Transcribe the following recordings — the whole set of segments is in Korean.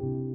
이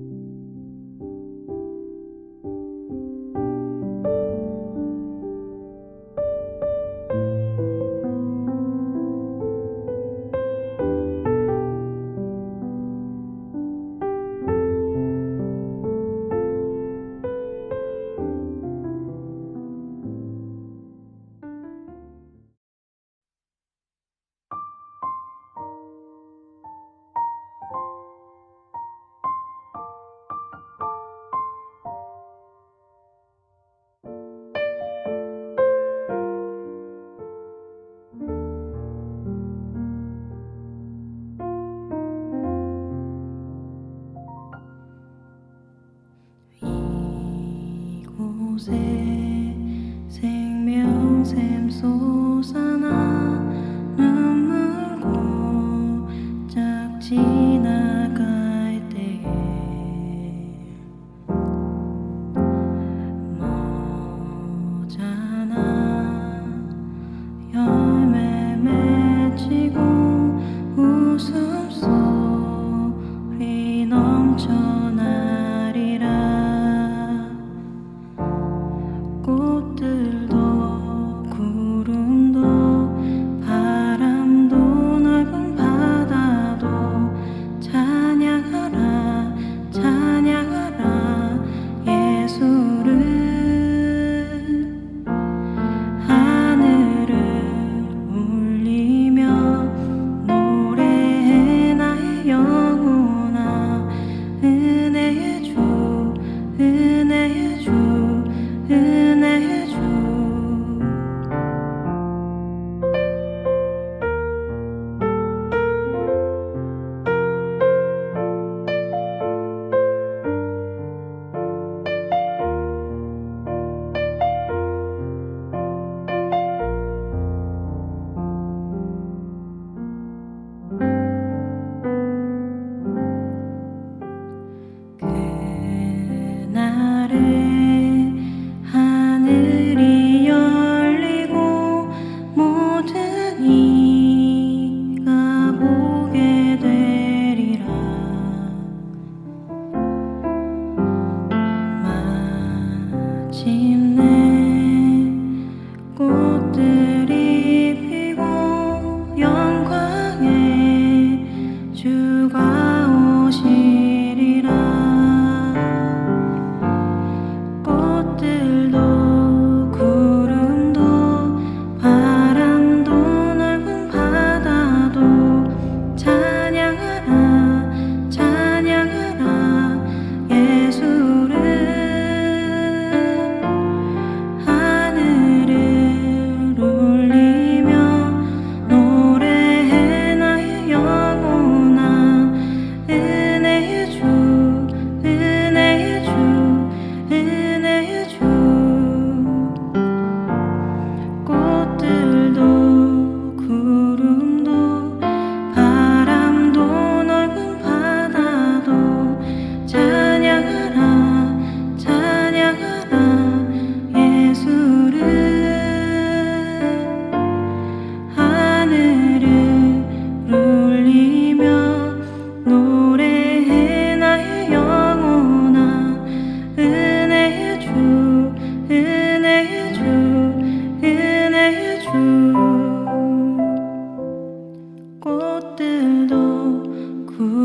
roses.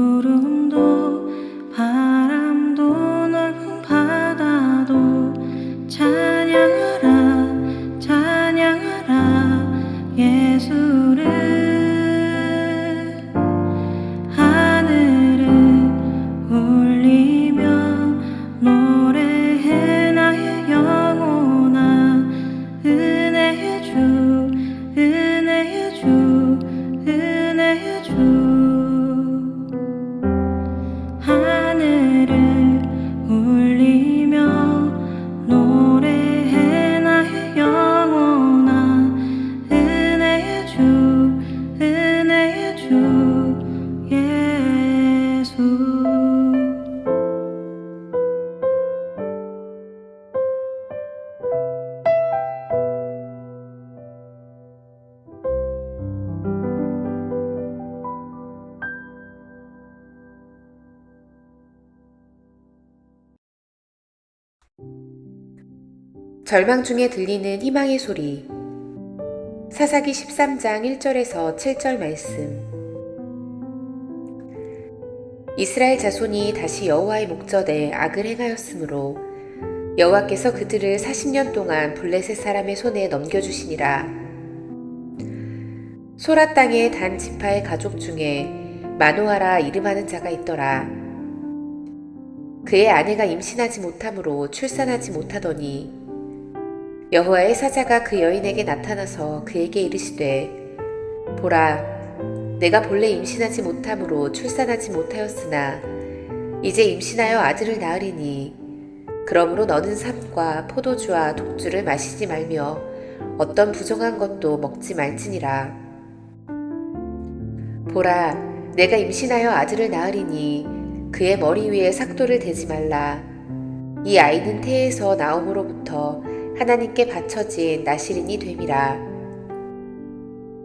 구름도 절망 중에 들리는 희망의 소리. 사사기 13장 1절에서 7절 말씀. 이스라엘 자손이 다시 여호와의 목전에 악을 행하였으므로 여호와께서 그들을 40년 동안 블레셋 사람의 손에 넘겨주시니라. 소라 땅의 단 지파의 가족 중에 마노아라 이름하는 자가 있더라. 그의 아내가 임신하지 못하므로 출산하지 못하더니 여호와의 사자가 그 여인에게 나타나서 그에게 이르시되 보라 내가 본래 임신하지 못하므로 출산하지 못하였으나 이제 임신하여 아들을 낳으리니 그러므로 너는 삶과 포도주와 독주를 마시지 말며 어떤 부정한 것도 먹지 말지니라. 보라 내가 임신하여 아들을 낳으리니 그의 머리 위에 삭도를 대지 말라. 이 아이는 태에서 나옴으로부터 하나님께 바쳐진 나시린이 됨이라.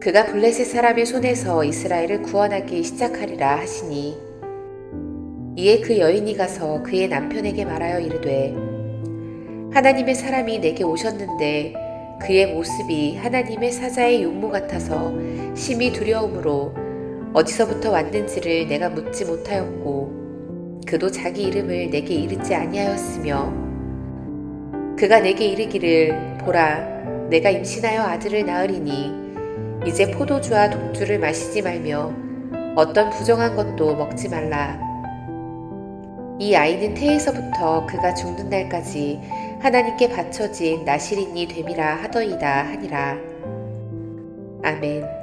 그가 블레셋 사람의 손에서 이스라엘을 구원하기 시작하리라 하시니 이에 그 여인이 가서 그의 남편에게 말하여 이르되 하나님의 사람이 내게 오셨는데 그의 모습이 하나님의 사자의 용모 같아서 심히 두려움으로 어디서부터 왔는지를 내가 묻지 못하였고 그도 자기 이름을 내게 이르지 아니하였으며 그가 내게 이르기를 보라 내가 임신하여 아들을 낳으리니 이제 포도주와 독주를 마시지 말며 어떤 부정한 것도 먹지 말라. 이 아이는 태에서부터 그가 죽는 날까지 하나님께 바쳐진 나시린이 됨이라 하더이다 하니라. 아멘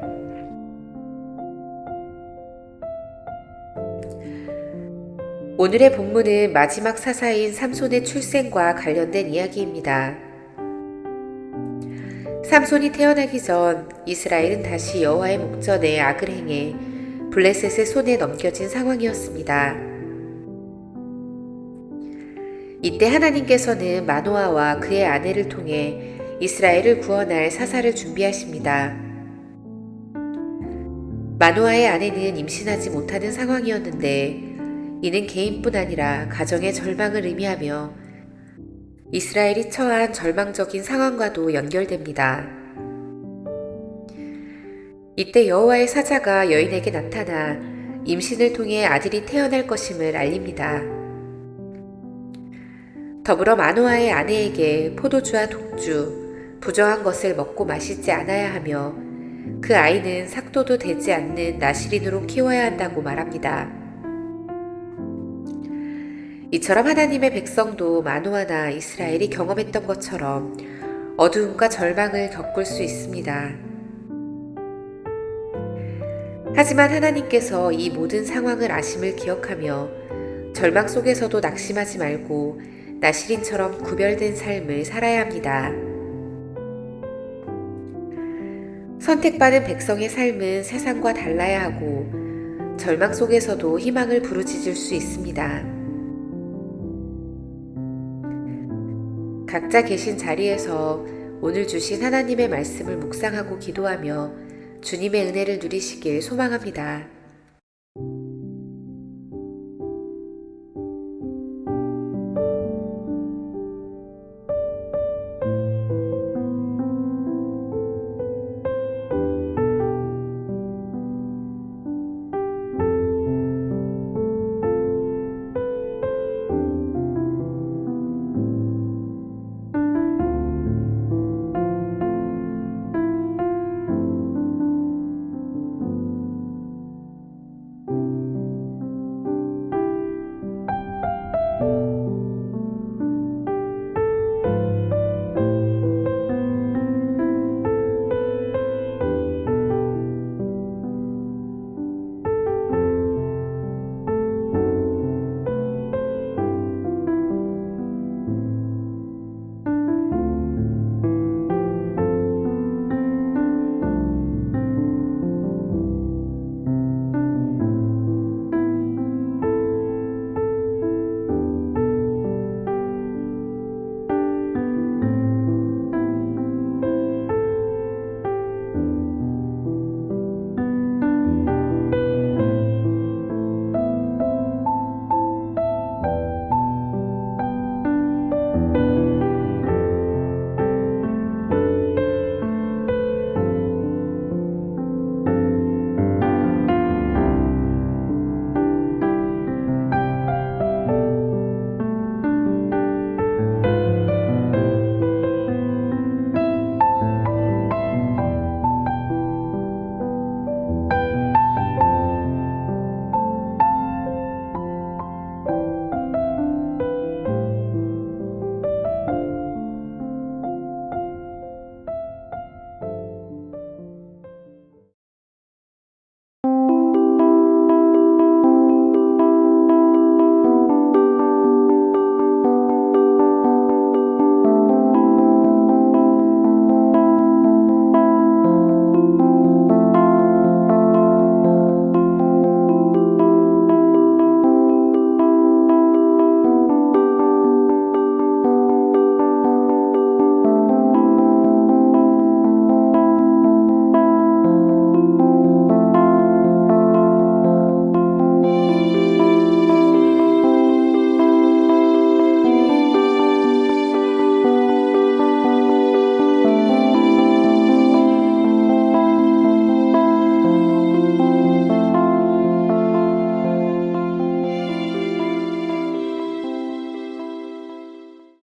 오늘의 본문은 마지막 사사인 삼손의 출생과 관련된 이야기입니다. 삼손이 태어나기 전 이스라엘은 다시 여호와의 목전에 악을 행해 블레셋의 손에 넘겨진 상황이었습니다. 이때 하나님께서는 마노아와 그의 아내를 통해 이스라엘을 구원할 사사를 준비하십니다. 마노아의 아내는 임신하지 못하는 상황이었는데 이는 개인뿐 아니라 가정의 절망을 의미하며 이스라엘이 처한 절망적인 상황과도 연결됩니다. 이때 여호와의 사자가 여인에게 나타나 임신을 통해 아들이 태어날 것임을 알립니다. 더불어 마노아의 아내에게 포도주와 독주, 부정한 것을 먹고 마시지 않아야 하며 그 아이는 삭도도 되지 않는 나시린으로 키워야 한다고 말합니다. 이처럼 하나님의 백성도 마노아나 이스라엘이 경험했던 것처럼 어두움과 절망을 겪을 수 있습니다. 하지만 하나님께서 이 모든 상황을 아심을 기억하며 절망 속에서도 낙심하지 말고 나시린처럼 구별된 삶을 살아야 합니다. 선택받은 백성의 삶은 세상과 달라야 하고 절망 속에서도 희망을 부르짖을 수 있습니다. 각자 계신 자리에서 오늘 주신 하나님의 말씀을 묵상하고 기도하며 주님의 은혜를 누리시길 소망합니다.